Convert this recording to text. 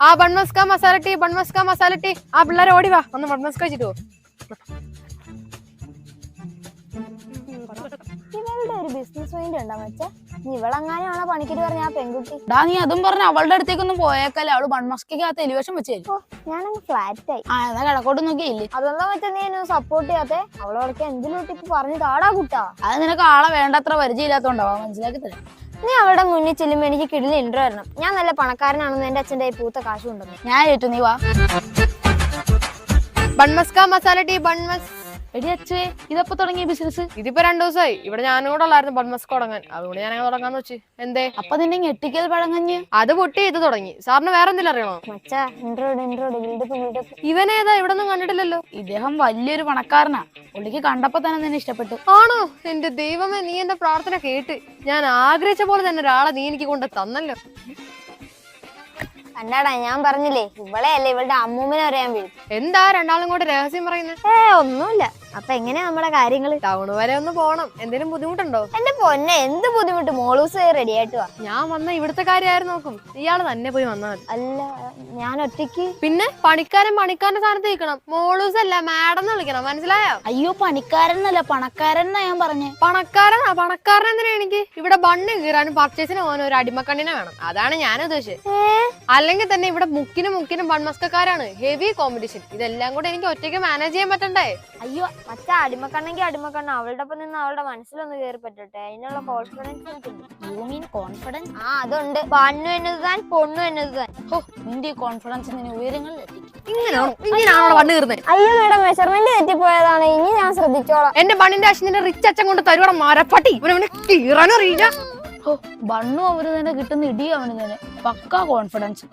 ആ bun maska masala tea bun maska masala tea. ആ പിള്ളേരെ ഓടി വാ. ഒന്ന് ബൺമസ്ക വെച്ചിട്ട് പോ. ഇവളുടെ ഒരു ബിസിനസ് മൈൻഡ് ഉണ്ടോ മച്ച? ഇവളെങ്ങാനാണോ പണിക്കിട്ട് പറഞ്ഞ ആ പെൺകുട്ടി? ഡാ നീ അതും പറഞ്ഞ അവളുടെ അടുത്തേക്കൊന്നും പോയേക്കല്ലേ. അവൾ ബൺമസ്കാത്ത എലിവേഷൻ വെച്ച് തരും ഞാനങ്ങ് ഫ്ലാറ്റ് ആയി ആ എന്നാ കിടക്കോട്ട് നോക്കിയില്ലേ? അതെന്താ മച്ചാ നീ എന്നെ സപ്പോർട്ട് ചെയ്യാത്തെ? അവളോടൊക്കെ ഇപ്പൊ പറഞ്ഞു താടാ കുട്ടാ. അത് നിനക്ക് ആളെ വേണ്ടത്ര പരിചയമില്ലാത്തോണ്ടാവാ മനസ്സിലാക്കി തരാം. നീ അവളുടെ മുന്നിൽ ചെല്ലുമ്പോ എനിക്ക് കിടിൽ ഇൻട്രോ വരണം. ഞാൻ നല്ല പണക്കാരനാണെന്ന് എന്റെ കയ്യിൽ പൂത്ത കാശ് കൊണ്ടുവന്നു ഞാൻ ഏറ്റു നീ വാ. ബൺമസ്ക മസാല ടീ ബൺമസ് എടി അച്ഛേ ഇതപ്പോ തുടങ്ങിയ ബിസിനസ് ഇതിപ്പോ രണ്ടു ദിവസമായി ഇവിടെ ഞാനും കൂടെ ഉള്ളായിരുന്നു ബൺമസ്ക് തുടങ്ങാൻ അതുകൊണ്ട് ഞാൻ അങ്ങനെ തുടങ്ങാന്ന് വെച്ച്. എന്തേ? അപ്പൊ നിന്നെ ഞെട്ടിക്കൽ പഴങ്ങഞ്ഞ്? അത് പൊട്ടി ഇത് തുടങ്ങി. സാറിന് വേറെ എന്തെങ്കിലും അറിയണോ? മച്ചാ ഇൻട്രോ ഇൻട്രോ ബിൽഡപ്പ് ബിൽഡപ്പ് ഇവനേതാ ഇവിടെ ഒന്നും കണ്ടിട്ടില്ലല്ലോ. ഇദ്ദേഹം വലിയൊരു പണക്കാരനാ. പുള്ളിക്ക് കണ്ടപ്പോ തന്നെ നിന്നെ ഇഷ്ടപ്പെട്ടു. ആണോ? എന്റെ ദൈവമേ നീ എന്റെ പ്രാർത്ഥന കേട്ട്. ഞാൻ ആഗ്രഹിച്ച പോലെ തന്നെ ഒരാളെ നീ എനിക്ക് കൊണ്ട് തന്നല്ലോ. കണ്ടാടാ ഞാൻ പറഞ്ഞില്ലേ ഇവളെ അല്ല ഇവളുടെ അമ്മൂമ്മനെ അറിയാൻ വീഴും എന്താ രണ്ടാളും കൂടെ രഹസ്യം പറയുന്നത് ഏ ഒന്നുമില്ല. അപ്പൊ എങ്ങനെയാ നമ്മുടെ കാര്യങ്ങൾ? ടൗൺ വരെ ഒന്ന് പോണം. എന്തെങ്കിലും ബുദ്ധിമുട്ടുണ്ടോ? എന്റെ പൊന്നെ എന്ത് ബുദ്ധിമുട്ട്? മോളൂസ് റെഡി ആയിട്ട് വാ. ഞാൻ വന്ന ഇവിടുത്തെ കാര്യമായിരുന്നു നോക്കും. ഇയാൾ തന്നെ പോയി വന്നാൽ മതി. അല്ല ഞാൻ ഒറ്റയ്ക്ക്? പിന്നെ പണിക്കാരൻ പണിക്കാരന്റെ സ്ഥാനത്ത് നിൽക്കണം. മോളൂസ് അല്ല മാഡം എന്ന് വിളിക്കണം. മനസ്സിലായോ? അയ്യോ പണിക്കാരൻ അല്ല പണക്കാരൻ എന്നാ ഞാൻ പറഞ്ഞേ. പണക്കാരനാ പണക്കാരൻ എന്തിനാ എനിക്ക്? ഇവിടെ ബണ്ണ് കീറാനും പർച്ചേസിന് പോകാനും ഒരു അടിമക്കണ്ണിനെ വേണം. അതാണ് ഞാൻ ഉദ്ദേശിച്ചത് അല്ലെങ്കിൽ തന്നെ ഇവിടെ മുക്കിനും മുക്കിനും വൺമസ്കക്കാരാണ് ഹെവി കോമ്പറ്റീഷൻ ഇതെല്ലാം കൂടെ എനിക്ക് ഒറ്റയ്ക്ക് മാനേജ് ചെയ്യാൻ പറ്റണ്ടേ? അയ്യോ മറ്റേ അടിമക്കണ്ണെങ്കിൽ അടിമക്കണ്ണ. അവളുടെ ഒപ്പം നിന്ന് അവളുടെ മനസ്സിലൊന്ന് കയറി പറ്റട്ടെ. അതിനുള്ള കോൺഫിഡൻസ് കോൺഫിഡൻസ് ആ അതുണ്ട്. പണ്ണു എന്നത് താൻ പൊണ്ണു എന്നത് ഓ നിന്റെ കോൺഫിഡൻസ് നിന്നെ ഉയരങ്ങളിൽ അയ്യോ മേഡം മെഷർമെന്റ് തെറ്റിപ്പോയതാണ്. ഇനി ഞാൻ ശ്രദ്ധിച്ചോളാം. എന്റെ ബണ്ണിന്റെ അശ്വിന്റെ റിച്ച് അച്ഛൻ കൊണ്ട് മരപ്പട്ടി. ഓ ബണ്ണും തന്നെ കിട്ടുന്ന ഇടി അവന് തന്നെ. पक्का कॉन्फिडेंस